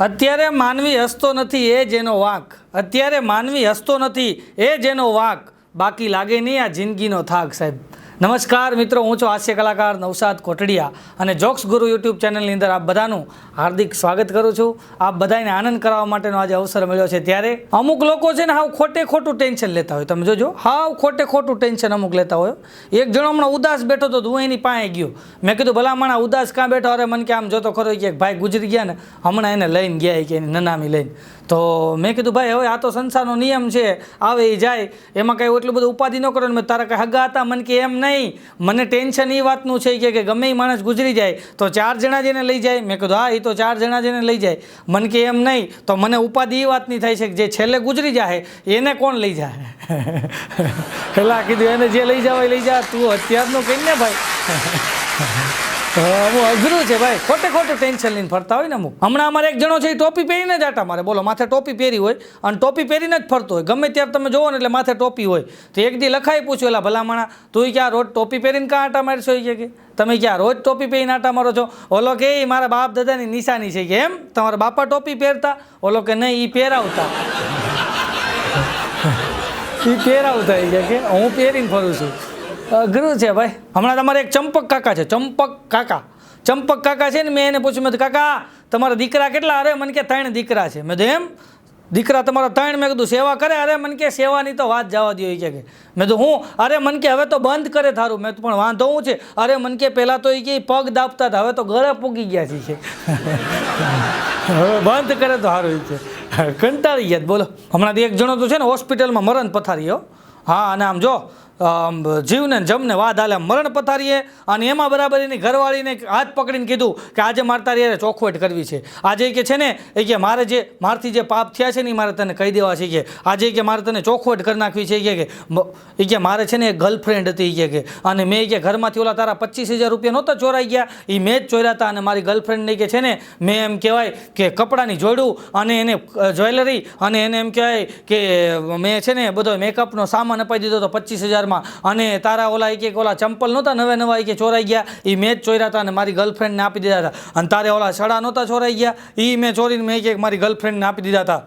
અત્યારે માનવી હસતો નથી એ જેનો વાંક. અત્યારે માનવી હસતો નથી એ જેનો વાંક. બાકી લાગે નહીં આ જિંદગીનો થાક સાહેબ. નમસ્કાર મિત્રો, હું છું હાસ્ય કલાકાર નવસાદ કોટડિયા અને જોક્સ ગુરુ યુટ્યુબ ચેનલની અંદર આપ બધાનું હાર્દિક સ્વાગત કરું છું. આપ બધાને આનંદ કરાવવા માટેનો આજે અવસર મળ્યો છે. ત્યારે અમુક લોકો છે ને હાવ ખોટે ખોટું ટેન્શન લેતા હોય. તમે જોજો, હાવ ખોટે ખોટું ટેન્શન અમુક લેતા હોય. એક જણો હમણાં ઉદાસ બેઠો તો હું એની પાસે ગયો. મેં કીધું, ભલા માણા ઉદાસ કાં બેઠો? અરે, મને કે આમ જોતો ખરો. કે, ભાઈ ગુજરી ગયા ને, હમણાં એને લઈને ગયા કે એની નનામી લઈને. તો મેં કીધું, ભાઈ, હવે આ તો સંસારનો નિયમ છે, આવે એ જાય. એમાં કાંઈ એટલું બધું ઉપાધિ ન કરો ને તારા કાંઈ હગા હતા, મને કે એમ નહીં. મને ટેન્શન એ વાતનું છે કે ગમે એ માણસ ગુજરી જાય, તો ચાર જણા જેને લઈ જાય. મેં કીધું, હા એ તો ચાર જણા જેને લઈ જાય. મને કે એમ નહીં, તો મને ઉપાધિ એ વાતની થાય છે કે જે છેલ્લે ગુજરી જાય એને કોણ લઈ જાય પેલા કીધું, એને જે લઈ જાવ એ લઈ જા, તું અત્યારનું કહીને ભાઈ. અમુક અઘરું છે ભાઈ. ખોટે ખોટું ટેન્શન લઈને ફરતા હોય ને અમુક. હમણાં અમારે એક જણો છે, એ ટોપી પહેરીને જ આટા મારે. બોલો, માથે ટોપી પહેરી હોય અને ટોપી પહેરીને જ ફરતો હોય. ગમે ત્યારે તમે જોવો ને એટલે માથે ટોપી હોય. તો એક દી લખાઈ પૂછ્યું, એલા ભલામણા તું ક્યાં રોજ ટોપી પહેરીને કાં આટા મારશો? એ કે તમે ક્યાં રોજ ટોપી પહેરીને આટા મારો છો? ઓલો કે, "એ મારા બાપ દાદાની નિશાની છે. કે, એમ? તમારા બાપા ટોપી પહેરતા? ઓલો કે, નહીં એ પહેરાવતા. એ પહેરાવતા કે, હું પહેરીને ફરું છું. અઘરું છે ભાઈ. હમણાં તમારે એક ચંપક કાકા છે, ચંપક કાકા. ચંપક કાકા છે ને મેં એને પૂછ્યું, મેં કાકા, તમારા દીકરા કેટલા અરે? મને કે, ત્રણ દીકરા છે. મેં એમ? દીકરા તમારા ત્રણ? મેં કીધું, સેવા કરે? અરે, મને કે, સેવાની તો વાત જવા દો કે. મેં તો હું? અરે, મન કે, હવે તો બંધ કરે થારું. મેં તો પણ વાંધો હું છે. અરે, મન કે પહેલાં તો એ કે, પગ દાબતા હતા, હવે તો ગળે પૂગી ગયા છે હવે બંધ કરે તો સારું છે કંટાળી ગયા બોલો. હમણાં એક જણો તો છે ને હોસ્પિટલમાં મરણ પથારીઓ હા, અને આમ જો જીવને જમને વાદ હાલે મરણ પથારીએ અને એમાં બરાબર એની ઘરવાળીને હાથ પકડીને કીધું કે આજે મારે તારી ચોખવટ કરવી છે. આજે કે છે ને, એ કે મારે જે, મારથી જે પાપ થયા છે ને એ મારે તને કહી દેવા છે કે, આજે કે મારે તને ચોખવટ કરી નાખવી છે કે એ કે મારે છે ને એક ગર્લફ્રેન્ડ હતી કે કે, અને મેં કે ઘરમાંથી ઓલા તારા પચીસ હજાર રૂપિયા નહોતા ચોરાઈ ગયા, એ મેં જ ચોર્યા હતા અને મારી ગર્લફ્રેન્ડને કે છે ને, મેં એમ કહેવાય કે કપડાની જોડું અને એને જ્વેલરી અને એને એમ કહેવાય કે, મેં છે ને બધો મેકઅપનો સામાન અપાઈ દીધો હતો પચીસ હજારમાં અને તારા ઓલા એક એક ઓલા ચંપલ નહોતા, નવે નવા કે ચોરાઈ ગયા. એ મેં જ ચોર્યા હતા અને મારી ગર્લફ્રેન્ડને આપી દીધા હતા અને તારે ઓલા સડા નહોતા ચોરાઈ ગયા. એ મેં ચોરીને મેં એક એક મારી ગર્લફ્રેન્ડને આપી દીધા હતા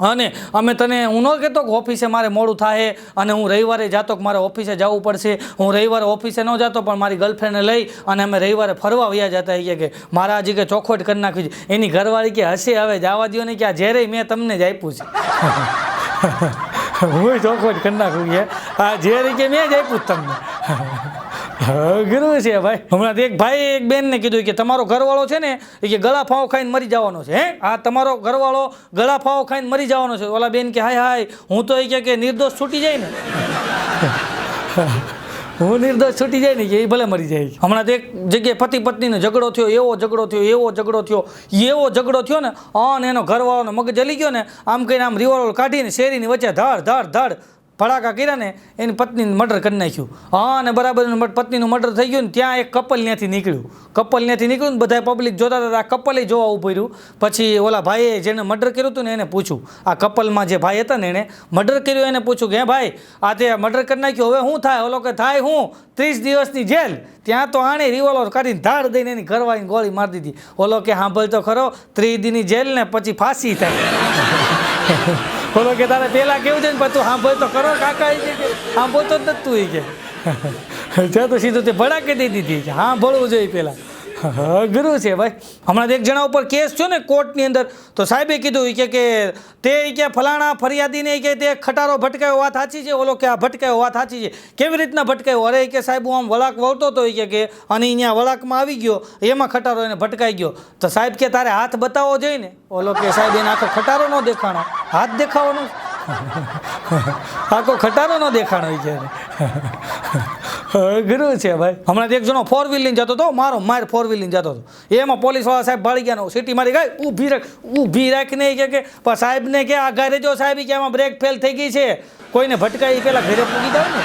અને અમે તને, હું ન કહેતો કે ઓફિસે મારે મોડું થાય અને હું રવિવારે જાતો કે મારે ઓફિસે જવું પડશે. હું રવિવારે ઓફિસે ન જતો, પણ મારી ગર્લફ્રેન્ડને લઈ અને અમે રવિવારે ફરવા વયા જતા એ કે, મારા હજી કે ચોખવટ કરી નાખી છે. એની ઘરવાળી કે હશે હવે, જવા દો ને કે આ જ્યારે મેં તમને જ આપ્યું છે. હું ચોખવટ કરી નાખું કે, આ જે રીતે મેં જ આપ્યું તમને. અઘરું છે ભાઈ. હમણાં એક ભાઈ એક બેનને કીધું કે, તમારો ઘરવાળો છે ને, એ કે ગળા ફાવો ખાઈને મરી જવાનો છે, હે? આ તમારો ઘરવાળો ગળા ફાવો ખાઈને મરી જવાનો છે. ઓલા બેન કે, હાય હાય, હું તો એ કે નિર્દોષ છૂટી જાય ને. હું નિર્દોષ છૂટી જાય ને એ ભલે મરી જાય હમણાં તો એક જગ્યાએ પતિ પત્નીનો ઝઘડો થયો, એવો ઝઘડો થયો, એવો ઝઘડો થયો, એવો ઝઘડો થયો ને અને એનો ઘરવાળાનો મગજ જલી ગયો ને, આમ કહીને આમ રિવોલ્વર કાઢીને શેરીની વચ્ચે ધડ ધડ ધડ ફડાકા કર્યા ને, એની પત્નીને મર્ડર કરી નાખ્યું. હા, અને બરાબર પત્નીનું મર્ડર થઈ ગયું ને, ત્યાં એક કપલ ત્યાંથી નીકળ્યું. કપલ ત્યાંથી નીકળ્યું ને બધા પબ્લિક જોતા હતા, આ કપલે જોવા ઊભું રહ્યું. પછી ઓલા ભાઈએ જેને મર્ડર કર્યું હતું ને, એને પૂછ્યું. આ કપલમાં જે ભાઈ હતા ને એણે મર્ડર કર્યું, એને પૂછ્યું કે, હે ભાઈ, આ તે મર્ડર કરી નાખ્યું, હવે શું થાય? ઓલો કે, થાય હું? ત્રીસ દિવસની જેલ. ત્યાં તો આણે રિવોલ્વર કાઢીને ધાડ દઈને એની ઘરવાળીને ગોળી મારી દીધી. ઓલો કે સાંભળ તો ખરો, ત્રીસ દીની જેલ ને પછી ફાંસી થાય. બોલો કે તારે પેલા કેવું છે ને પછી તું સાંભળ તો કરો કાકા કે સાંભળતો જ નથી તું કે. જો તો સીધું તે ભડાકી દઈ દીધી હા ભળવું જોઈએ પેલા. અઘરું છે ભાઈ. હમણાં એક જણા ઉપર કેસ થયો ને કોર્ટની અંદર, તો સાહેબે કીધું કે કે તે કે ફલાણા ફરિયાદીને કે તે ખટારો ભટકાયો, વાત સાચી છે? ઓલો કે આ ભટકાયો, વાત સાચી છે. કેવી રીતના ભટકાયો? અરે કે સાહેબ, હું આમ વળાક વળતો હતો કે કે અને અહીંયા વળાકમાં આવી ગયો, એમાં ખટારો એને ભટકાઈ ગયો. તો સાહેબ કે તારે હાથ બતાવવો જોઈએ ને ઓલો કે સાહેબ, એને આખો ખટારો ન દેખાણો. હાથ દેખાવાનો? આખો ખટારો ન દેખાણો કે અઘરું છે ભાઈ. હમણાં એક જણો ફોર વ્હીલ લઈને જતો હતો, મારો, માર ફોર વ્હીલ લઈને જતો હતો. એમાં પોલીસવાળા સાહેબ ભાળી ગયા સિટી મારી ગઈ ઊભી રાખ, ઊભી રાખીને કે કે સાહેબને કે આ ઘરે જો સાહેબ કે આમાં બ્રેક ફેલ થઈ ગઈ છે. કોઈને ભટકાઈ પહેલાં ઘરે પૂગી જાવ ને.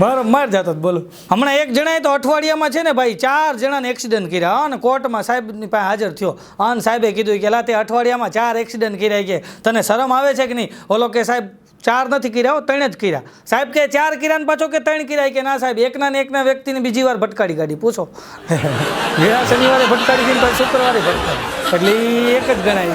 મારો, માર જતો બોલો. હમણાં એક જણાએ તો અઠવાડિયામાં છે ને ભાઈ, ચાર જણાને એક્સિડન્ટ કર્યા. અને કોર્ટમાં સાહેબની પાસે હાજર થયો. અને સાહેબે કીધું કે લા તે અઠવાડિયામાં ચાર એક્સિડન્ટ કર્યા કે. તને શરમ આવે છે કે નહીં? ઓલો કે સાહેબ ચાર નથી કર્યા હો, ત્રણ જ કર્યા. સાહેબ કે ચાર કર્યા ને પાછો કે ત્રણ કર્યા? કે ના સાહેબ, એકના ને એકના વ્યક્તિને બીજી વાર ભટકાડી કાઢી, પૂછો. ગયા શનિવારે ભટકાડી ગઈ શુક્રવારે ભટકાડી. એટલે એક જ ગણાય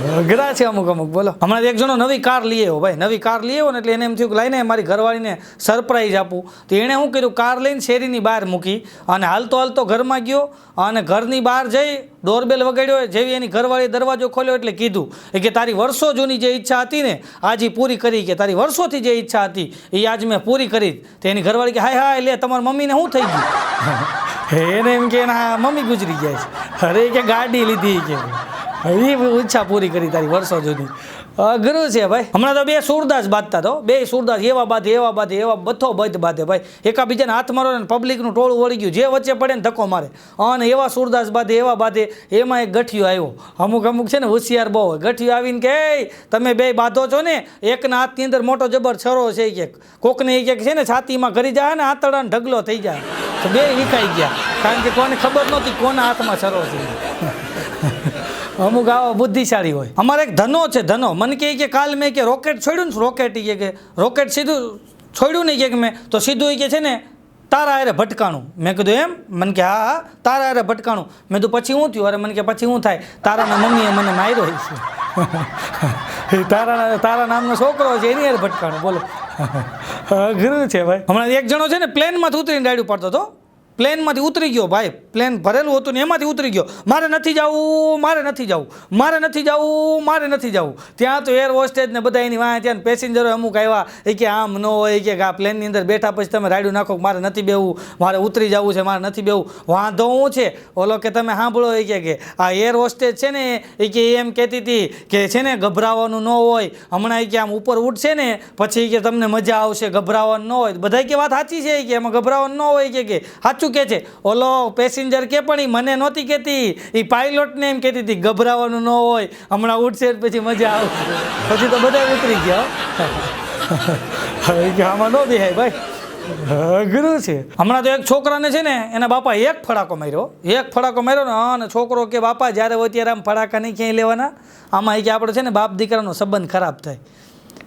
અઘરા છે અમુક અમુક બોલો. હમણાં એક જણો નવી કાર લઈ આવ્યો ભાઈ નવી કાર લઈ આવ્યો ને એટલે એને એમ થયું કે લાઈને મારી ઘરવાળીને સરપ્રાઈઝ આપું. તો એણે શું કર્યું? કાર લઈને શેરીની બહાર મૂકી અને હાલતો હાલતો ઘરમાં ગયો અને ઘરની બહાર જઈ ડોરબેલ વગાડ્યો જેવી એની ઘરવાળી દરવાજો ખોલ્યો એટલે કીધું એ કે તારી વર્ષો જૂની જે ઈચ્છા હતી ને આજે પૂરી કરી કે તારી વર્ષોથી જે ઈચ્છા હતી એ આજ મેં પૂરી કરી. તો એની ઘરવાળી કે હાય હાય લે તમારી મમ્મીને શું થઈ ગયું? એને એમ કે એના મમ્મી ગુજરી ગયા છે. અરે કે ગાડી લીધી કે. એ ઈચ્છા પૂરી કરી તારી વર્ષો જૂની. અઘરું છે ભાઈ. હમણાં તો બે સુરદાસ બાંધતા તો. બે સુરદાસ, એવા બાંધે એવા બાંધે, એવા બધો બધ બાંધે ભાઈ. એકાબીજાને હાથ મારો ને પબ્લિકનું ટોળું વળી ગયું. જે વચ્ચે પડે ને ધક્કો મારે. અને એવા સુરદાસ બાંધે, એવા બાંધે, એમાં એક ગઠિયો આવ્યો. અમુક અમુક છે ને હોશિયાર બહુ હોય. ગઠિયો આવીને કે તમે બે બાંધો છો ને, એકના હાથની અંદર મોટો જબર છરો છે એ એક. કોકને એ એક છે ને છાતીમાં ઘરી જાય ને આતડાને ઢગલો થઈ જાય. તો બે વિખાઈ ગયા. કારણ કે કોને ખબર નહોતી કોના હાથમાં છરો છે. અમુક આવા બુદ્ધિશાળી હોય. અમારે એક ધનો છે ધનો. મને કહે કે કાલ મેં કે રોકેટ છોડ્યું ને રોકેટ એ કે રોકેટ સીધું છોડ્યું નહીં કે મેં તો સીધું એ કે છે ને તારા હારે ભટકાણું. મેં કીધું એમ? મને કે હા હા. તારા હારે ભટકાણું. મેં કીધું પછી હું થયું? અરે મને કે પછી શું થાય. તારાના મમ્મીએ મને માર્યો છે તારા તારા નામનો છોકરો છે એની હારે ભટકાણું. બોલો. અઘરું છે ભાઈ. હમણાં એક જણો છે ને પ્લેનમાંથી ઉતરીને ડાયડું પડતો હતો. પ્લેનમાંથી ઉતરી ગયો ભાઈ. પ્લેન ભરેલું હતું ને એમાંથી ઉતરી ગયો. મારે નથી જવું, મારે નથી જવું, મારે નથી જવું, મારે નથી જવું. ત્યાં તો એર હોસ્ટેજ ને બધા એની વાંહે ત્યાં પેસેન્જરો અમુક આવ્યા. એ કે આમ ન હોય કે આ પ્લેનની અંદર બેઠા પછી તમે રાડ્યું નાખો મારે નથી બેવું મારે ઉતરી જવું છે, મારે નથી બેવું વાંધો હું છે? ઓલો કે તમે સાંભળો, એ કે આ એર હોસ્ટેજ છે ને, એ કે એમ કહેતી હતી કે છે ને ગભરાવાનું ન હોય. હમણાં એ કે આમ ઉપર ઉઠશે ને, પછી કે તમને મજા આવશે, ગભરાવાનું ન હોય. બધા કે વાત સાચી છે કે, એમાં ગભરાવાનું ન હોય કે કે. સાચું કહે છે? ઓલો પેસેન્જર કે પણ એ મને નહોતી કહેતી. એ પાઇલોટને એમ કહેતી હતી, ગભરાવાનું ન હોય, હમણાં ઉઠશે પછી મજા આવશે પછી તો બધા ઉતરી ગયા આમાં ન દેહાય ભાઈ. અઘરું છે. હમણાં તો એક છોકરાને છે ને, એના બાપા એક ફડાકો માર્યો. એક ફડાકો માર્યો ને, અને છોકરો કે બાપા, જ્યારે હોય ત્યારે આમ ફડાકા નહીં ક્યાંય લેવાના? આમાં એ કે આપણે છે ને બાપ દીકરાનો સંબંધ ખરાબ થાય.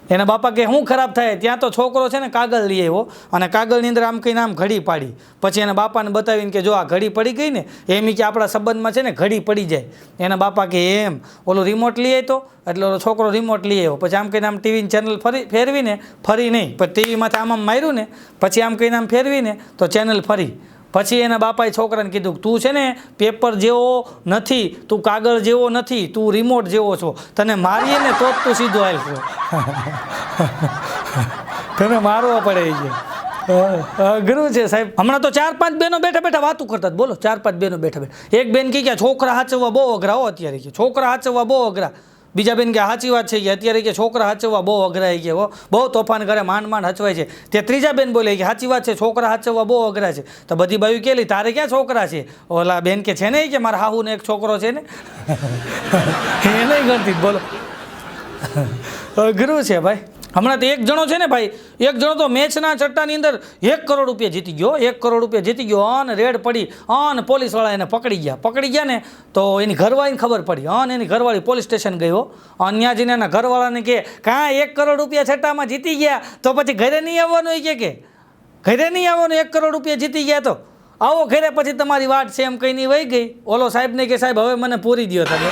એના બાપા કે શું ખરાબ થાય, ત્યાં તો છોકરો છે ને કાગળ લઈ આવ્યો અને કાગળની અંદર આમ કહીને આમ ઘડી પાડી. પછી એના બાપાને બતાવીને કે, જો આ ઘડી પડી ગઈ ને, એમ કે આપણા સંબંધમાં છે ને ઘડી પડી જાય. એના બાપા કે એમ, ઓલો રિમોટ લઈ આવ્યો એટલે ઓલો છોકરો રિમોટ લઈ આવ્યો. પછી આમ કહીને આમ ટીવીની ચેનલ ફરી, ફેરવીને ફરી નહીં, પણ ટીવીમાંથી આમ આમ માર્યું ને, પછી આમ કહીને આમ ફેરવીને તો ચેનલ ફરી. પછી એના બાપાએ છોકરાને કીધું તું છે ને પેપર જેવો નથી તું કાગળ જેવો નથી તું રિમોટ જેવો છો. તને મારીએ ને તો જ તું સીધો આવશો તને મારવો પડે કે અઘરું છે સાહેબ. હમણાં તો ચાર પાંચ બેનો બેઠા બેઠા વાતું કરતા. બોલો ચાર પાંચ બેનો બેઠા બેઠા. એક બેન કહે કે છોકરા હાચવવા બહુ અઘરા હો અત્યારે છોકરા હાચવવા બહુ અઘરા. બીજા બેન કે સાચી વાત છે કે અત્યારે કે છોકરા હાચવવા બહુ અઘરાઈ ગયા હો. બહુ તોફાન કરે માંડ માંડ હચવાય છે. તે ત્રીજા બેન બોલે કે સાચી વાત છે છોકરા હાચવવા બહુ અઘરા છે. તો બધી બાયુ કેલી તારે ક્યાં છોકરા છે? ઓલા બેન કે છે ને કે મારા હાહુને એક છોકરો છે ને? એ નહીં ગણતી બોલો. અઘરું છે ભાઈ. હમણાં તો એક જણો છે ને ભાઈ, એક જણો તો મેચના ચટ્ટાની અંદર એક કરોડ રૂપિયા જીતી ગયો, એક કરોડ રૂપિયા જીતી ગયો, અન રેડ પડી, અન પોલીસવાળા એને પકડી ગયા. પકડી ગયા ને તો એની ઘરવાળીને ખબર પડી, અન એની ઘરવાળી પોલીસ સ્ટેશન ગયો. અને ત્યાં જઈને એના ઘરવાળાને કે કાં એક કરોડ રૂપિયા છટ્ટામાં જીતી ગયા, તો પછી ઘરે નહીં આવવાનું એ કે ઘરે નહીં આવવાનું, એક કરોડ રૂપિયા જીતી ગયા તો? આવો ઘરે પછી તમારી વાત છે એમ કંઈ નહીં વહી ગઈ. ઓલો સાહેબને કે, સાહેબ, હવે મને પૂરી દ્યો તમે.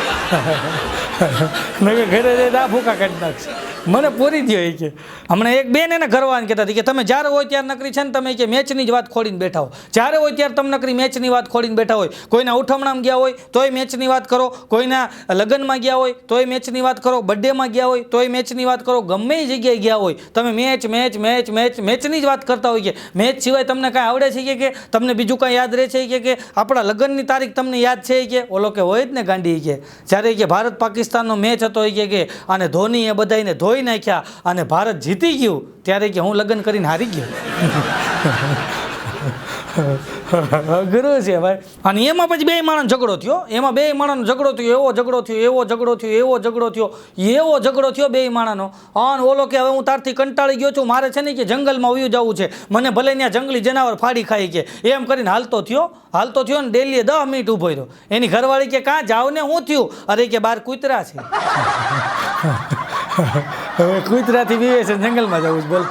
ઘરે જઈને આ ફૂકા કાઢી નાખશે. મને પૂરી દ્યો એ કે. હમણાં એક બેન એને ઘરવાળાને કહેતા હતી કે તમે જ્યારે હોય ત્યારે નકરી છે ને તમે કે મેચની જ વાત ખોડીને બેઠા હો. જ્યારે હોય ત્યારે તમે નકરી મેચની વાત ખોડીને બેઠા હોય. કોઈના ઉઠમણામાં ગયા હોય તોય મેચની વાત કરો, કોઈના લગ્નમાં ગયા હોય તોય મેચની વાત કરો, બર્થડેમાં ગયા હોય તોય મેચની વાત કરો, ગમે એ જગ્યાએ ગયા હોય. તમે મેચ મેચ મેચ મેચ, મેચની જ વાત કરતા હોય કે. મેચ સિવાય તમને કાંઈ આવડે છે કે તમને બીજું કાંઈ યાદ રહે છે કે કે? આપણા લગ્નની તારીખ તમને યાદ છે કે? ઓલો કે હોય જ ને ગાંડી કે. જ્યારે કે ભારત પાકિસ્તાનનો મેચ હતો એ કે અને ધોનીએ બધાને ધોઈ નાખ્યા અને ભારત જીતી ગયું, ત્યારે કે હું લગ્ન કરીને હારી ગયો. અઘરું છે ભાઈ. અને એમાં પછી બે માણસ ઝઘડો થયો. એમાં બે માણસનો ઝઘડો થયો, એવો ઝઘડો થયો, એવો ઝઘડો થયો, એવો ઝઘડો થયો, એવો ઝઘડો થયો બે માણસનો. અને ઓલો કે હવે હું તારથી કંટાળી ગયો છું, મારે છે ને કે જંગલમાં ઉયું જવું છે. મને ભલે ત્યાં જંગલી જનાવર ફાડી ખાઈ કે. એમ કરીને હાલતો થયો. હાલતો થયો ને ડેલીએ દસ મિનિટ ઊભો રહ્યો. એની ઘરવાળી કે, કાં જાવ ને? હું થયું? અરે કે, બાર કૂતરા છે. હવે કૂતરાથી બીવે છે જંગલમાં જવું બોલ.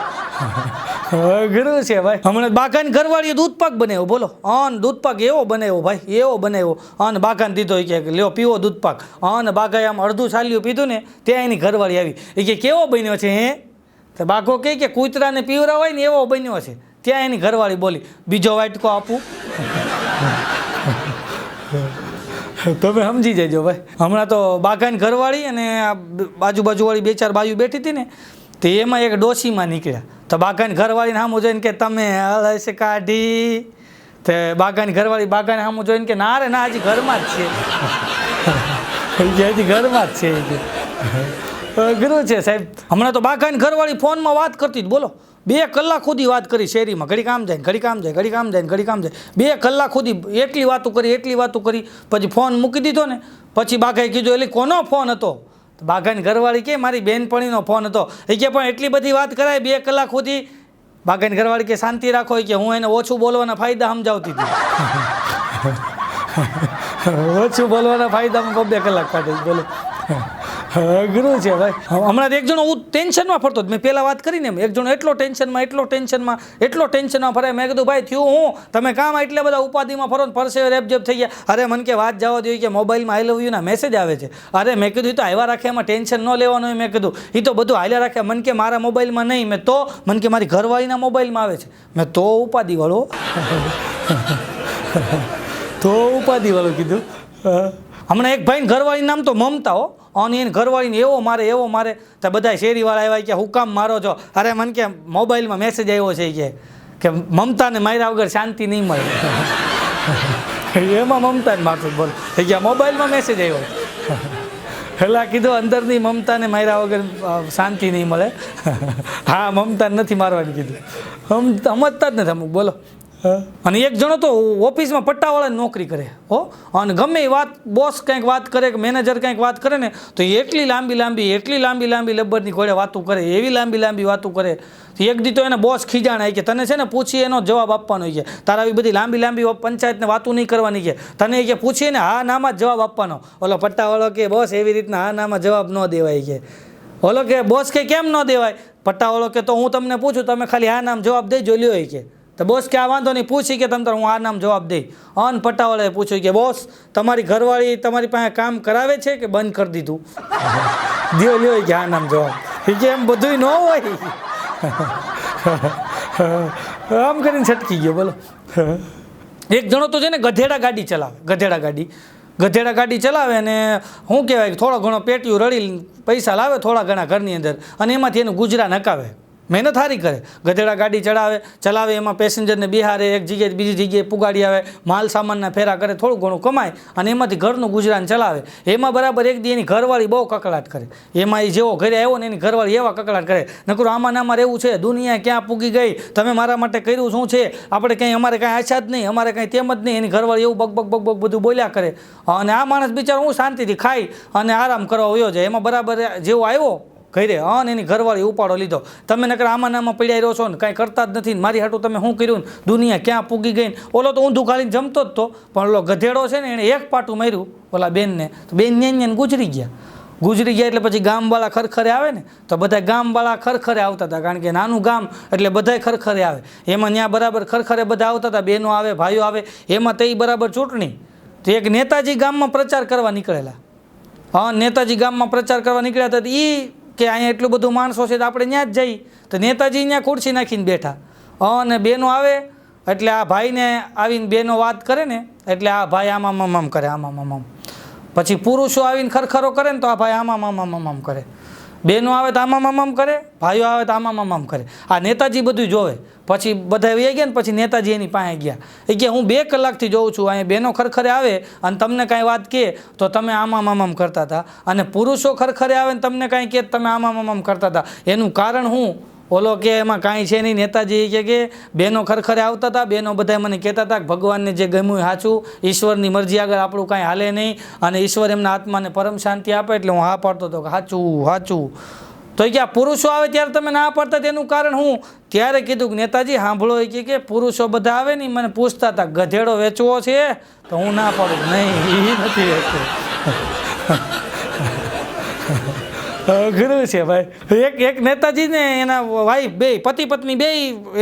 અઘરું છે, ભાઈ. હમણાં બાકાની ઘરવાળીએ દૂધ પાક બનાવ્યો, બોલો. અન દૂધ પાક એવો બનાવ્યો, ભાઈ, એવો બનાવ્યો. અન બાકાને દીધો એ કે, લ્યો, પીવો દૂધ પાક. અન બાકાએ આમ અડધું ચાલ્યું પીધું ને, ત્યાં એની ઘરવાળી આવી. એ કે, કેવો બન્યો છે, હે? તો બાકો કહે કે, કૂતરાને પીવરા હોય ને એવો બન્યો છે. ત્યાં એની ઘરવાળી બોલી, બીજો વાટકો આપું. તમે સમજી જજો ભાઈ. હમણાં તો બાકાની ઘરવાળી અને આ બાજુ બાજુવાળી બે ચાર બાજુ બેઠી હતી ને, તો એમાં એક ડોશીમાં નીકળ્યા. તો બાકાની ઘરવાળીને સામું જોઈને કે, તમે અળસ કાઢી. તે બાકાની ઘરવાળી બાકાને સામું જોઈને કે, ના રે, ના, હજી ઘરમાં જ છે. હજી ઘરમાં જ છે. અઘરું છે સાહેબ. હમણાં તો બાકાની ઘરવાળી ફોનમાં વાત કરતી જ, બોલો. બે કલાક સુધી વાત કરી શેરીમાં ઘડી કામ જાય ઘડી કામ જાય ઘડી કામ જાય ઘડી કામ જાય. બે કલાક સુધી એટલી વાતો કરી એટલી વાતો કરી પછી ફોન મૂકી દીધો ને પછી બાકાએ કીધું એટલે કોનો ફોન હતો? બાઘાની ઘરવાળી કે મારી બેનપણીનો ફોન હતો. એ કે પણ એટલી બધી વાત કરાય બે કલાક સુધી. બાઘાની ઘરવાળી કે શાંતિ રાખો. કે હું એને ઓછું બોલવાના ફાયદા સમજાવતી હતી. ઓછું બોલવાના ફાયદામાં બે કલાક કાઢે બોલો. અઘરું છે ભાઈ. હમણાં એક જણો હું ટેન્શનમાં ફરતો. મેં પહેલાં વાત કરીને એમ, એક જણો એટલો ટેન્શનમાં એટલો ટેન્શનમાં એટલો ટેન્શનમાં ફરે. મેં કીધું, ભાઈ, થયું હું? તમે કામ એટલા બધા ઉપાધિમાં ફરો ને પરસે રેપજેપ થઈ ગયા. અરે, મને કે વાત જવા દો કે, મોબાઈલમાં આઈ લવ યુના મેસેજ આવે છે. અરે, મેં કીધું તો આવ્યા રાખે, એમાં ટેન્શન ન લેવાનું હોય. મેં કીધું એ તો બધું હાલ્યા રાખે. મને કે, મારા મોબાઈલમાં નહીં. મેં તો, મને કે, મારી ઘરવાળીના મોબાઈલમાં આવે છે. મેં તો ઉપાધિ વાળો તો ઉપાધિ વાળું કીધું. હમણાં એક ભાઈ ઘરવાળી નામ તો મમતા હો. અને એને ઘરવાળીને એવો મારે એવો મારે. તો બધા શેરીવાળા આવ્યા કે હું કામ મારો છો? અરે મને કે મોબાઈલમાં મેસેજ આવ્યો છે કે કે મમતાને માર્યા વગર શાંતિ નહીં મળે. એમાં મમતાને મારતું બોલ. એ કે મોબાઈલમાં મેસેજ આવ્યો. પેલા કીધું, અંદરની મમતાને માર્યા વગર શાંતિ નહીં મળે. હા, મમતાને નથી મારવાની કીધું. સમજતા જ નથી અમુક. બોલો. અને એક જણો તો ઓફિસમાં પટ્ટાવાળાની નોકરી કરે, હો? અને ગમે એ વાત, બોસ કંઈક વાત કરે કે મેનેજર કંઈક વાત કરે ને, તો એટલી લાંબી લાંબી, એટલી લાંબી લાંબી લબ્બરની ઘોડે વાતું કરે, એવી લાંબી લાંબી વાતું કરે. એક દી તો એને બોસ ખીજાણ આવી કે તને છે ને પૂછી એનો જવાબ આપવાનો કે તારા આવી બધી લાંબી લાંબી પંચાયતને વાતું નહીં કરવાની કે તને કે પૂછીને હા નામાં જ જવાબ આપવાનો. ઓલો પટ્ટાવાળો કે બોસ એવી રીતના હા નામાં જવાબ ન દેવાય કે. ઓલો કે બોસ કે કેમ ન દેવાય? પટ્ટાવાળો કે તો હું તમને પૂછું, તમે ખાલી હા નામ જવાબ દેજો, લ્યો એ કે. તો બોસ કે, આ વાંધો નહીં, પૂછી કે તમ હું આ નામ જવાબ દઈ. અન પટાવાળાએ પૂછ્યું કે, બોસ, તમારી ઘરવાળી તમારી પાસે કામ કરાવે છે કે બંધ કરી દીધું? દ્યો લ્યો કે, આ નામ જવાબ. કે, એમ બધુંય ન હોય. આમ કરીને છટકી ગયો, બોલો. એક જણો તો છે ને ગધેડા ગાડી ચલાવે, ગધેડા ગાડી. ગધેડા ગાડી ચલાવે અને શું કહેવાય થોડો ઘણો પેટીયું રડી પૈસા લાવે થોડા ઘણા ઘરની અંદર અને એમાંથી એનું ગુજરાન હકાવે. મહેનત સારી કરે. ગધેડા ગાડી ચડાવે, ચલાવે, એમાં પેસેન્જરને બિહારે, એક જગ્યાએ બીજી જગ્યાએ પુગાડી આવે, માલ સામાનના ફેરા કરે, થોડું ઘણું કમાય અને એમાંથી ઘરનું ગુજરાન ચલાવે. એમાં બરાબર એક દી એની ઘરવાળી બહુ કકડાટ કરે. એમાં એ જેવો ઘરે આવ્યો ને એની ઘરવાળી એવા કકડાટ કરે. નકરું આમાં ને આમાં રહેવું છે, દુનિયા ક્યાં પૂગી ગઈ, તમે મારા માટે કર્યું શું છે? આપણે કંઈ અમારે કાંઈ આશા જ નહીં, અમારે કાંઈ તેમ જ નહીં, એની ઘરવાળી એવું બગ બગ બગ બગ બધું બોલ્યા કરે. અને આ માણસ બિચારો હું શાંતિથી ખાઈ અને આરામ કરવા વયો જાય. એમાં બરાબર જેવો આવ્યો ઘરે, હા, ને એની ઘરવાળી ઉપાડો લીધો. તમે નકર આમાં નામાં પડ્યા રહ્યો છો ને, કાંઈ કરતા જ નથી મારી હાટું તમે શું કર્યું ને? દુનિયા ક્યાં પૂગી ગઈ ને? ઓલો તો ઊંધું ખાલીને જમતો જ તો, પણ ઓલો ગધેડો છે ને એણે એક પાટું માર્યું, ઓલા બેનને. તો બેન ને ને ગુજરી ગયા. ગુજરી ગયા એટલે પછી ગામવાળા ખરખરે આવે ને, તો બધા ગામવાળા ખરખરે આવતા હતા, કારણ કે નાનું ગામ એટલે બધાય ખરખરે આવે. એમાં ત્યાં બરાબર ખરખરે બધા આવતા હતા, બહેનો આવે, ભાઈઓ આવે, એમાં તે બરાબર ચૂંટણી. તો એક નેતાજી ગામમાં પ્રચાર કરવા નીકળેલા. હા, નેતાજી ગામમાં પ્રચાર કરવા નીકળ્યા હતા એ કે અહીંયા એટલું બધું માણસો છે તો આપણે ત્યાં જ જઈ. તો નેતાજી ત્યાં ખુરશી નાખીને બેઠા. અને બેનો આવે, એટલે આ ભાઈને આવીને બેનો વાત કરે ને, એટલે આ ભાઈ આમાં આમ કરે આમાં આમ પછી પુરુષો આવીને ખરખરો કરે ને તો આ ભાઈ આમાં આમ કરે. બહેનો આવે તો આમામ આમ આમ કરે, ભાઈઓ આવે તો આમામ આમ આમ કરે. આ નેતાજી બધું જોવે. પછી બધા વહી ગયા ને પછી નેતાજી એની પાસે ગયા. એ કે હું બે કલાકથી જોઉં છું, અહીંયા બહેનો ખરખરે આવે અને તમને કાંઈ વાત કહે તો તમે આમામ આમ આમ કરતા હતા. અને પુરુષો ખરખરે આવે ને તમને કાંઈ કહે તમે આમામ આમ આમ કરતા હતા. એનું કારણ હું? ઓલો કે એમાં કાંઈ છે નહીં, નેતાજી કે કે બહેનો ખરખરે આવતા હતા બહેનો બધા મને કહેતા હતા કે ભગવાનને જે ગમ્યું સાચું, ઈશ્વરની મરજી આગળ આપણું કાંઈ હાલે નહીં અને ઈશ્વર એમના આત્માને પરમ શાંતિ આપે એટલે હું હા પાડતો હતો કે સાચું સાચું. તો એ કે પુરુષો આવે ત્યારે તમે ના પાડતા તેનું કારણ હું? ત્યારે કીધું કે નેતાજી સાંભળો એ કે પુરુષો બધા આવે ને મને પૂછતા હતા ગધેડો વેચવો છે? તો હું ના પાડું. નહીં એ નથી વેચવો અઘરું છે ભાઈ. એક એક નેતાજી ને એના વાઈફ બે, પતિ પત્ની બે,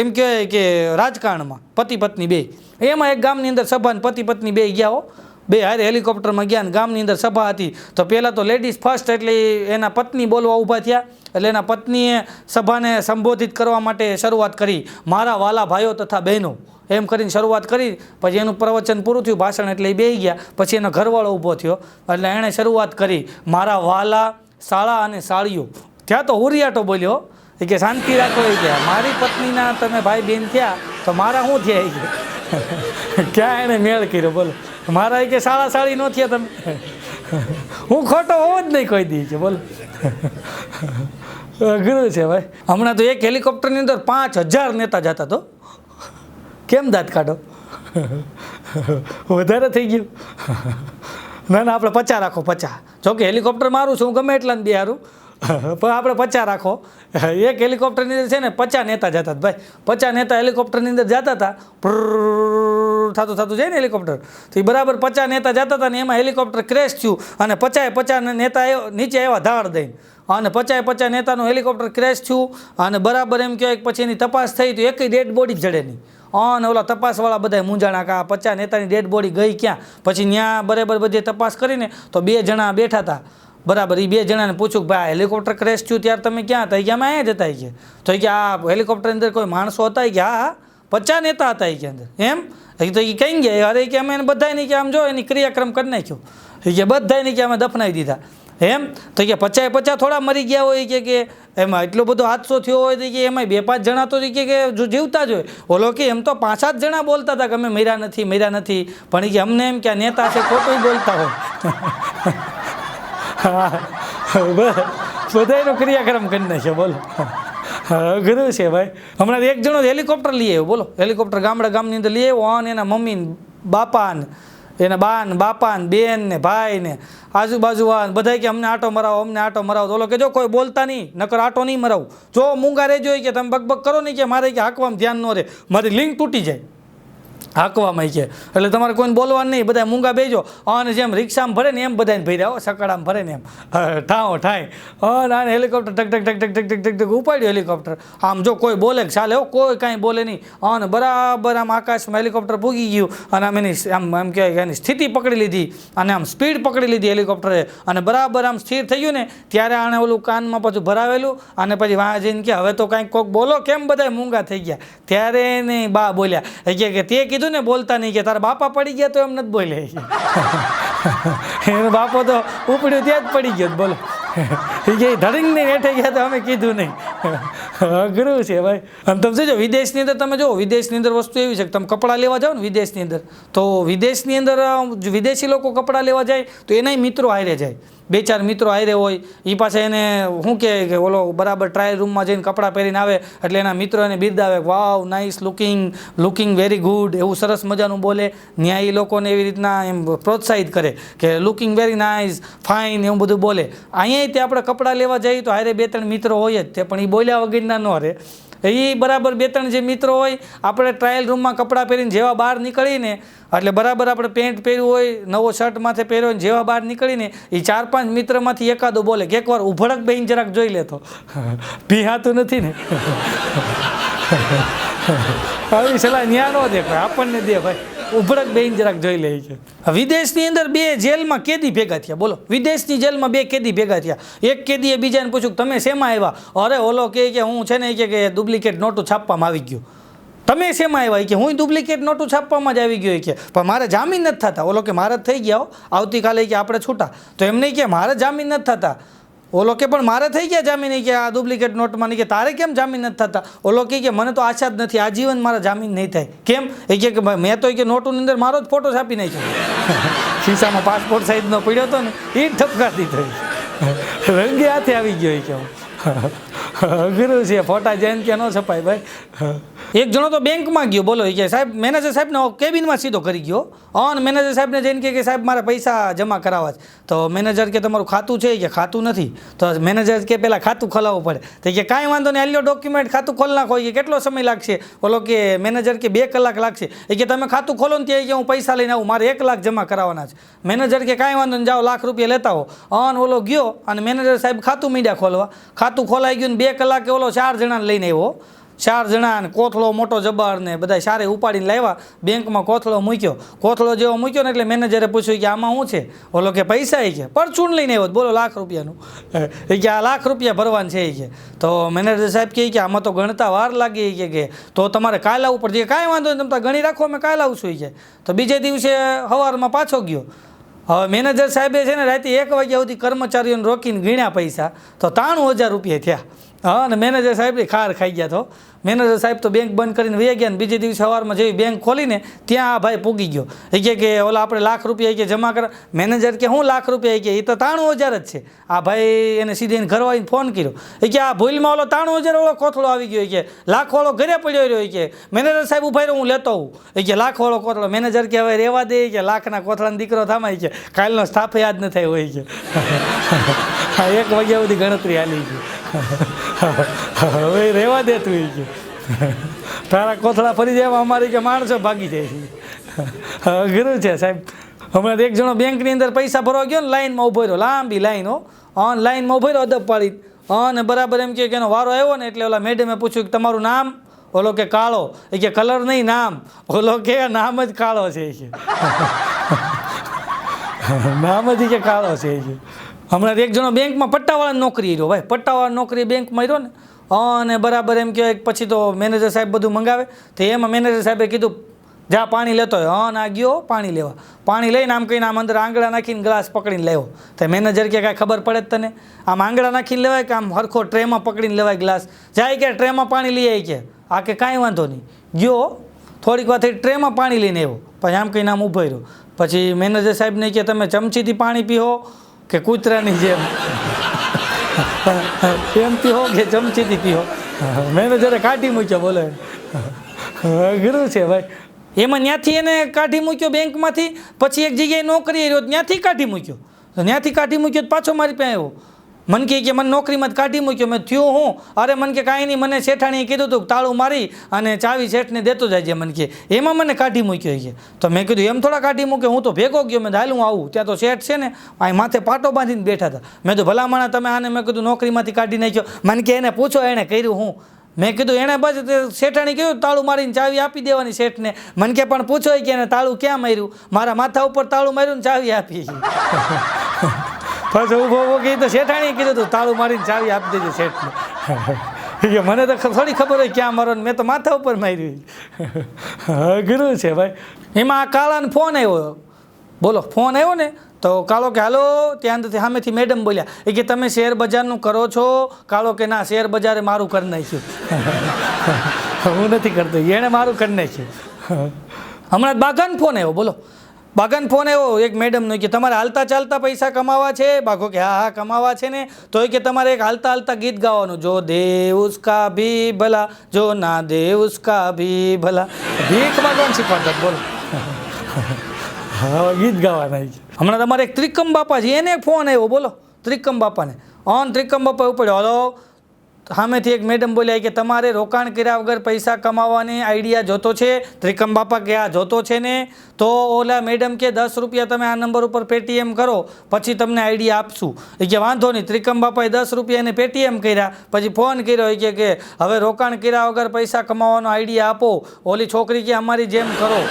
એમ કહેવાય કે રાજકારણમાં, પતિ પત્ની બે. એમાં એક ગામની અંદર સભાને પતિ પત્ની બે ગયા હો. બે હારે હેલિકોપ્ટરમાં ગયા ને ગામની અંદર સભા હતી. તો પહેલાં તો લેડીઝ ફર્સ્ટ એટલે એના પત્ની બોલવા ઊભા થયા. એટલે એના પત્નીએ સભાને સંબોધિત કરવા માટે શરૂઆત કરી. મારા વાલા ભાઈઓ તથા બહેનો, એમ કરીને શરૂઆત કરી. પછી એનું પ્રવચન પૂરું થયું. ભાષણ એટલે એ બે ગયા. પછી એનો ઘરવાળો ઊભો થયો. એટલે એણે શરૂઆત કરી. મારા વાલા શાળા અને સાળીઓ. ત્યાં તો હુરિયાટો બોલ્યો, એ કે શાંતિ રાખો એ કે, મારી પત્નીના તમે ભાઈ બહેન થયા, તો મારા શું થયા કે? ક્યાં એણે મેળ કર્યો, બોલો. મારા એ કે શાળા સાળી ન થયા તમે. હું ખોટો હોવો જ નહીં કહી દઈ છે બોલો. અઘરું છે ભાઈ. હમણાં તો એક હેલિકોપ્ટરની અંદર પાંચ હજાર નેતા જતા તો. કેમ દાંત કાઢો? વધારે થઈ ગયું. ના ના, આપણે પચા રાખો પચા જો કે હેલિકોપ્ટર મારું છું, હું ગમે એટલા ને બિહારું. પણ આપણે પચા રાખો. એક હેલિકોપ્ટરની અંદર છે ને, પચા નેતા જતા હતા ભાઈ. પચા નેતા હેલિકોપ્ટરની અંદર જતા હતા. થતું થતું જાય ને હેલિકોપ્ટર તો એ બરાબર પચા નેતા જતા હતા ને એમાં હેલિકોપ્ટર ક્રેશ થયું અને પચાએ પચા નેતા નીચે આવ્યા ધાડ દઈને અને પચાએ પચા નેતાનું હેલિકોપ્ટર ક્રેશ થયું અને બરાબર એમ કહેવાય પછી એની તપાસ થઈ તો એકય ડેડ બોડી જડે નહીં અને ઓલા તપાસવાળા બધા મૂંઝાણા કા પચાસ નેતાની ડેડ બોડી ગઈ ક્યાં? પછી ત્યાં બરાબર બધી તપાસ કરીને તો બે જણા બેઠા હતા બરાબર એ બે જણાને પૂછ્યું કે ભાઈ હેલિકોપ્ટર ક્રેશ થયું ત્યારે તમે ક્યાં હતા? કે અમે અહીંયા જ હતા એ કે. તો કે આ હેલિકોપ્ટરની અંદર કોઈ માણસો હતા? કે હા હા. પચાસ નેતા હતા કે અંદર. એમ? તો એ કહી ગયા? અરે કે અમે એને બધાને કે આમ જો એની ક્રિયાક્રમ કરી નાખ્યો. એ કે બધાને કે અમે દફનાવી દીધા. એમ? તો કે પચાએ પચા થોડા મરી ગયા હોય કે કે એમાં એટલો બધો હાદસો થયો હોય તો કે એમાં બે પાંચ જણા તો કે કે જો જીવતા જ હોય. ઓલો કે એમ તો પાંચ સાત જણા બોલતા હતા કે અમે મર્યા નથી મર્યા નથી. પણ એ કે અમને એમ કે નેતા છે ખોટું બોલતા હોય. બધાનો ક્રિયાક્રમ કરી નાખ્યો, બોલો. અઘરું છે ભાઈ. હમણાં એક જણો હેલિકોપ્ટર લઈ આવ્યો, બોલો. હેલિકોપ્ટર ગામડા ગામની અંદર લઈ આવ્યો, અને એના મમ્મી બાપા ને એના બા ને બાપા ને બેન ને ભાઈ ને આજુબાજુ બધાય બધા કે અમને આટો મરાવો, અમને આટો મરાવો. ઓલો કે જો કોઈ બોલતા નહીં, નકર આટો નહીં મરાવું. જો મૂંગા રહેજો કે, તમે બકબક કરો નહીં કે, મારે કે હાંકવામાં ધ્યાન ન રહે. મારી લિંક તૂટી જાય. હાંકવા માંડીએ એટલે તમારે કોઈને બોલવાનું નહીં બધા મૂંગા બેજો. અને જેમ રિક્ષામાં ભરે ને એમ બધાને ભરી આવો સકાળામાં ભરે ને એમ. ઠાઓ ઠાય. અને હેલિકોપ્ટર ટક ટક ટક ટક ટક ટક ટક ઉપાડ્યું હેલિકોપ્ટર. આમ જો કોઈ બોલે ચાલે હો, કોઈ કાંઈ બોલે નહીં. અને બરાબર આમ આકાશમાં હેલિકોપ્ટર પૂગી ગયું. અને આમ એની આમ એમ કહેવાય કે એની સ્થિતિ પકડી લીધી. અને આમ સ્પીડ પકડી લીધી હેલિકોપ્ટરે. અને બરાબર આમ સ્થિર થઈ ગયું ને, ત્યારે આણે ઓલું કાનમાં પાછું ભરાવેલું. અને પછી વાં જઈને કે હવે તો કાંઈક કોક બોલો, કેમ બધા મૂંગા થઈ ગયા? ત્યારે નહીં બા બોલ્યા. કે તે કીધું ને બોલતા નહીં કે તારા બાપા પડી ગયા તો એમ નથી બોલે. એનો બાપો તો ઉપડ્યું ત્યાં જ પડી ગયો. બોલો. એ કે ધડીંગ નહીં બેઠે ગયા તો અમે કીધું નહીં. અઘરું છે ભાઈ. અને તમે જો વિદેશની અંદર તમે જો વિદેશની અંદર વસ્તુ એવી છે કે તમે કપડાં લેવા જાઓ ને વિદેશની અંદર, તો વિદેશની અંદર વિદેશી લોકો કપડાં લેવા જાય તો એનાય મિત્રો હારે જાય. બે ચાર મિત્રો હારે હોય એ પાસે એને શું કહે કે, ઓલો બરાબર ટ્રાયલ રૂમમાં જઈને કપડાં પહેરીને આવે. એટલે એના મિત્રો એને બિરદાવે wow nice looking looking very good એવું સરસ મજાનું બોલે. ન્યાય લોકોને એવી રીતના એમ પ્રોત્સાહિત કરે કે લુકિંગ વેરી નાઇસ ફાઇન એવું બધું બોલે. અહીંયા તે આપણે કપડાં લેવા જઈએ તો હારે બે ત્રણ મિત્રો હોય જ તે, પણ એ બોલ્યા વગરના ન રહે. એ બરાબર બે ત્રણ જે મિત્રો હોય, આપણે ટ્રાયલ રૂમમાં કપડાં પહેરીને જેવા બહાર નીકળીને, એટલે બરાબર આપણે પેન્ટ પહેર્યું હોય, નવો શર્ટ માથે પહેર્યો હોય જેવા બહાર નીકળીને એ ચાર પાંચ મિત્રમાંથી એકાદો બોલે, કે એકવાર ઉભડક બેહીને જરાક જોઈ લેતો. પીહાતું નથી ને? આવી સલાહ ન્યા ન દે આપણને દે ભાઈ. ઉભડક બેન જરાક જોઈ લે છે. વિદેશની અંદર બે જેલમાં કેદી ભેગા થયા. બોલો, વિદેશની જેલમાં બે કેદી ભેગા થયા. એક કેદીએ બીજાને પૂછ્યું તમે શેમાં આવ્યા? અરે ઓલો કહે કે હું છે ને કે ડુપ્લિકેટ નોટું છાપવામાં આવી ગયું. તમે શેમાં આવ્યા? કે હું ડુપ્લિકેટ નોટું છાપવામાં જ આવી ગયો. કે પણ મારે જામીન નથી થતા. ઓલો કે મારે થઈ ગયા આવતીકાલે કે આપણે છૂટા. તો એમ નહીં કે મારે જામીન નથી થતા. ઓલો કે, પણ મારે થઈ ગયા જામીન? કે, આ ડુપ્લિકેટ નોટમાં. કે, તારે કેમ જામીન નથી થતા? ઓલો કહે કે, મને તો આશા જ નથી આજીવન મારા જામીન નહીં થાય. કેમ? એ કે મેં તો કે નોટોની અંદર મારો જ ફોટો છાપી નાખ્યો. ખિસ્સામાં પાસપોર્ટ સાઈઝનો પડ્યો હતો ને એ ઠપકાતી થઈ. રંગે હાથે આવી ગયો એ કે. અઘરું છે, ફોટા જઈને કે ન છપાય ભાઈ. એક જણો તો બેંકમાં ગયો, બોલો કે સાહેબ મેનેજર સાહેબને કેબિનમાં સીધો કરી ગયો. અને મેનેજર સાહેબને જઈને કે સાહેબ, મારે પૈસા જમા કરાવવા છે. તો મેનેજર કે તમારું ખાતું છે કે ખાતું નથી. તો મેનેજર કે પહેલાં ખાતું ખોલાવવું પડે. તો કે કાંઈ વાંધો નહીં આલ્યો ડોક્યુમેન્ટ ખાતું ખોલ નાખો. કે કેટલો સમય લાગશે? બોલો કે મેનેજર કે બે કલાક લાગશે. એ કે તમે ખાતું ખોલો ને ત્યાં કે હું પૈસા લઈને આવું, મારે એક લાખ જમા કરાવવાના છે. મેનેજર કે કાંઈ વાંધો નહીં, જાઓ, લાખ રૂપિયા લેતા હો, અને ઓલો ગયો, અને મેનેજર સાહેબ ખાતું મીડિયા ખોલવા. ખાતું ખોલાઈ ગયું ને બે કલાકે ઓલો ચાર જણાને લઈને આવ્યો. ચાર જણા ને કોથળો, મોટો જબાર ને બધા સારે ઉપાડીને લાવ્યા. બેંકમાં કોથળો મૂક્યો. કોથળો જેવો મૂક્યો ને એટલે મેનેજરે પૂછ્યું કે આમાં શું છે? ઓલો કે પૈસા એ કે, પરચૂન લઈને આવ્યો. બોલો, લાખ રૂપિયાનું. એ કે, આ લાખ રૂપિયા ભરવાનું છે એ કે. તો મેનેજર સાહેબ કહે કે, આમાં તો ગણતા વાર લાગી એ કે તો તમારે કાલ આવવું પડશે કાંઈ વાંધો નહીં તમે ગણી રાખો, અમે કાલ આવશું એ કે. તો બીજે દિવસે સવારમાં પાછો ગયો. હવે મેનેજર સાહેબે છે ને રાતે એક વાગ્યા સુધી કર્મચારીઓને રોકીને ગણ્યા પૈસા. તો ત્રાણું હજાર રૂપિયા થયા. હા, અને મેનેજર સાહેબની ખાર ખાઈ ગયા તો. મેનેજર સાહેબ તો બેંક બંધ કરીને વહી ગયા ને બીજે દિવસે સવારમાં જેવી બેંક ખોલીને ત્યાં આ ભાઈ પૂગી ગયો. એ કહે કે ઓલા આપણે લાખ રૂપિયા કે જમા કર, મેનેજર કે હું લાખ રૂપિયા કે એ તો તાણું હજાર જ છે. આ ભાઈ એને સીધે એને ઘરવાળીને ફોન કર્યો. એ કે આ ભૂલમાં ઓલો તાણું હજાર ઓલો કોથળો આવી ગયો. કે લાખ વાળો ઘરે પડ્યો રહ્યો. કે મેનેજર સાહેબ ઊભા રહ્યો, હું લેતો આવું. એ કે લાખ વાળો કોથળો. મેનેજર કે, હવે રહેવા દે. કે લાખના કોથળાનો દીકરો થામાય. કે કાલનો સ્ટાફ યાદ ન થાય. હોય કે હા એક વાગ્યા સુધી ગણતરી હાલી ગઈ. હવે રહેવા દે તું ઈ તારા કોથળા ફરી જાય અમારી કે માણસો ભાગી જાય છે. અઘરું છે સાહેબ. હમણાં એક જણો બેંકની અંદર પૈસા ભરવા ગયો ને લાઈનમાં ઊભો રહ્યો. લાંબી લાઈન હો. અને લાઈનમાં ઊભો રહ્યો અદબ પાડી અને બરાબર એમ કે એનો વારો આવ્યો ને એટલે ઓલા મેડમે પૂછ્યું કે તમારું નામ? ઓલો કે કાળો. એ કે કલર નહીં, નામ. ઓલો કે નામ જ કાળો છે એ નામ જ કે કાળો છે એ હમણાં એક જણો બેંકમાં પટ્ટાવાળાની નોકરી રહ્યો ભાઈ. પટ્ટાવાળા નોકરી બેંકમાં રહ્યો ને અને બરાબર એમ કહેવાય પછી તો મેનેજર સાહેબ બધું મંગાવે. તો એમાં મેનેજર સાહેબે કીધું, જા, પાણી લેતો હોય. હા ના, ગયો, પાણી લેવા. પાણી લઈને આમ કહીને આમ અંદર આંગળા નાખીને ગ્લાસ પકડીને લેવો. તો મેનેજર કે કાંઈ ખબર પડે જ તને. આમ આંગળા નાખીને લેવાય કે આમ હરખો ટ્રેમાં પકડીને લેવાય ગ્લાસ? જાય કે ટ્રેમાં પાણી લઈ આવી કે? આ કે કાંઈ વાંધો નહીં. ગયો, થોડીક વાર થઈ ટ્રેમાં પાણી લઈને આવ્યો. પછી આમ કહીને આમ ઊભો રહ્યો. પછી મેનેજર સાહેબને કે તમે ચમચીથી પાણી પીઓ કે કૂતરાની જેમ. એમ પીહો કે ચમચીથી પીહો મેનેજરે કાઢી મૂક્યો, બોલે અઘરું છે ભાઈ. એમાં ત્યાંથી એને કાઢી મૂક્યો બેંકમાંથી, પછી એક જગ્યાએ નોકરી રહ્યો, ત્યાંથી કાઢી મૂક્યો. ત્યાંથી કાઢી મૂક્યો પાછો મારી પાસે આવ્યો. મન કહે કે, મને નોકરીમાં જ કાઢી મૂક્યો. મેં થયો, હું? અરે, મન કે કાંઈ નહીં. મને શેઠાણીએ કીધું હતું તાળું મારી અને ચાવી શેઠને દેતો જાય મન કે એમાં મને કાઢી મૂક્યો છે તો મેં કીધું, એમ થોડા કાઢી મૂક્યો હું તો ભેગો ગયો. મેં હાલ આવું. ત્યાં તો શેઠ છે ને અહીં માથે પાટો બાંધીને બેઠા હતા. મેં તો ભલામણા તમે આને, મેં કીધું નોકરીમાંથી કાઢી નાખ્યો. મને કે એને પૂછો, એણે કર્યું હું? મેં કીધું, એણે બસ શેઠાણી કહ્યું, તાળું મારીને ચાવી આપી દેવાની શેઠને. મને કે પણ પૂછો કે એને તાળું ક્યાં માર્યું? મારા માથા ઉપર તાળું માર્યું ને ચાવી આપી. પછી ઊભો ઊભો કહી તો શેઠાણીએ કીધું તું, તાળું મારીને ચાવી આપી દેજો શેઠને. કે મને તો થોડી ખબર હોય ક્યાં મારો મેં તો માથા ઉપર માર્યું. અઘરું છે ભાઈ. એમાં આ કાળાને ફોન આવ્યો. બોલો, ફોન આવ્યો ને, તો કાળો કે, હાલો, ત્યાં સામેથી મેડમ બોલ્યા. એ કે, તમે શેર બજારનું કરો છો? કાળો કે, ના, શેર બજારે મારું કરી નાખ્યું. હું નથી કરતો, એણે મારું કરી નાખ્યું. હમણાં બાગાન ફોન આવ્યો, બોલો. બાગાન ફોન આવ્યો એક મેડમનો કે તમારે હાલતા ચાલતા પૈસા કમાવા છે? બાઘો કે હા હા કમાવા છે ને. તો કે તમારે એક હાલતા હાલતા ગીત ગાવાનું. જો દેવ ઉસકા ભી ભલા જો ના દેવ ઉસકા ભી ભલા. ભીખ માગવાનું શીખવાડતા બોલો. હા ગીત ગાવાના હમણાં તમારે એક ત્રિકમ બાપા છે એને ફોન આવ્યો બોલો. ત્રિકમ બાપાને. ઓન ત્રિકમ બાપા ઉપડ્યો હલો સામેથી એક મેડમ બોલ્યા કે તમારે રોકાણ કર્યા વગર પૈસા કમાવાની આઈડિયા જોતો છે? ત્રિકમ બાપા કે આ જોતો છે ને? તો ઓલા મેડમ કે દસ રૂપિયા તમે આ નંબર ઉપર પેટીએમ કરો, પછી તમને આઈડિયા આપશું. એ કે વાંધો નહીં, ત્રિકમ બાપાએ દસ રૂપિયાને પેટીએમ કર્યા, પછી ફોન કર્યો, એ કે હવે રોકાણ કર્યા વગર પૈસા કમાવાનો આઈડિયા આપો. ઓલી છોકરી કે અમારી જેમ કરો.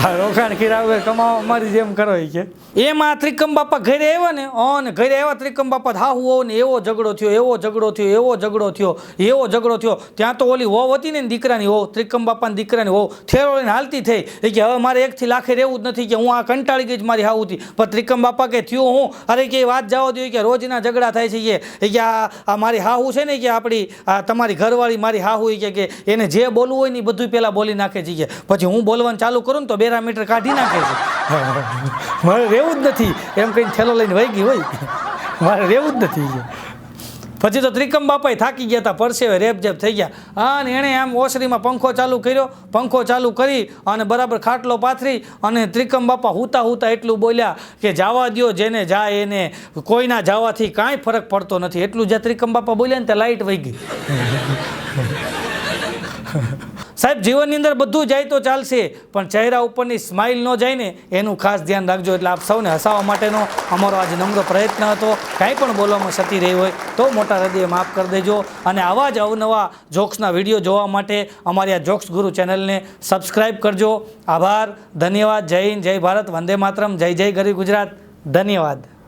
રોકાણ કર્યા વગર કમાવા, અમારી જેમ કરો, એ કે. એમાં ત્રિકમ બાપા ઘરે આવ્યા ને ઓન ઘરે આવ્યા ત્રિકમ બાપા હાહુ હોવ ને એવો ઝઘડો થયો, એવો ઝઘડો થયો, એવો ઝઘડો થયો, એવો ઝઘડો થયો. ત્યાં તો ઓલી હોવ હતી ને દીકરાની હોવ ત્રિકમ બાપાની દીકરાની હોવ થેરો લઈને હાલતી થઈ. એ કે હવે મારે એકથી લાખે રહેવું જ નથી કે હું આ કંટાળી ગઈ જ મારી હાહુથી પણ ત્રિકમ બાપા કે, થયું હું? અરે કે વાત જાઓ દો કે રોજના ઝઘડા થાય છે કે, એ કે આ મારી હાહુ છે ને કે આપણી આ તમારી ઘરવાળી મારી હાહુ એ કે એને જે બોલવું હોય ને એ બધું પહેલાં બોલી નાખે છે કે. પછી હું બોલવાનું ચાલુ કરું ને તો બેરા મીટર કાઢી નાખે છે. રહેવું જ નથી. એમ કહીને થેલો લઈને વહી ગઈ હોય. મારે રહેવું જ નથી પછી તો ત્રિકમ બાપાએ થાકી ગયા હતા પરસેવે રેપ જેપ થઈ ગયા. અને એણે આમ ઓસરીમાં પંખો ચાલુ કર્યો. પંખો ચાલુ કરી અને બરાબર ખાટલો પાથરી અને ત્રિકમ બાપા હુતા હુતા એટલું બોલ્યા કે જાવા દ્યો, જેને જાય એને કોઈના જવાથી કાંઈ ફરક પડતો નથી. એટલું જે ત્રિકમ બાપા બોલ્યા ને તે લાઇટ વહી ગઈ સાહેબ, જીવનની અંદર બધું જાય તો ચાલશે, પણ ચહેરા ઉપરની સ્માઇલ ન જાય ને, એનું ખાસ ધ્યાન રાખજો. એટલે આપ સૌને હસાવવા માટેનો અમારો આજે નમ્ર પ્રયત્ન હતો. કાંઈ પણ બોલવામાં સતી રહી હોય, તો મોટા હૃદયે માફ કરી દેજો. અને આવા જ અવનવા જોક્સના વીડિયો જોવા માટે અમારી આ જોક્સ ગુરુ ચેનલને સબસ્ક્રાઈબ કરજો. આભાર, ધન્યવાદ. જય હિન્દ, જય ભારત. વંદે માતરમ. જય જય ગરી ગુજરાત. ધન્યવાદ.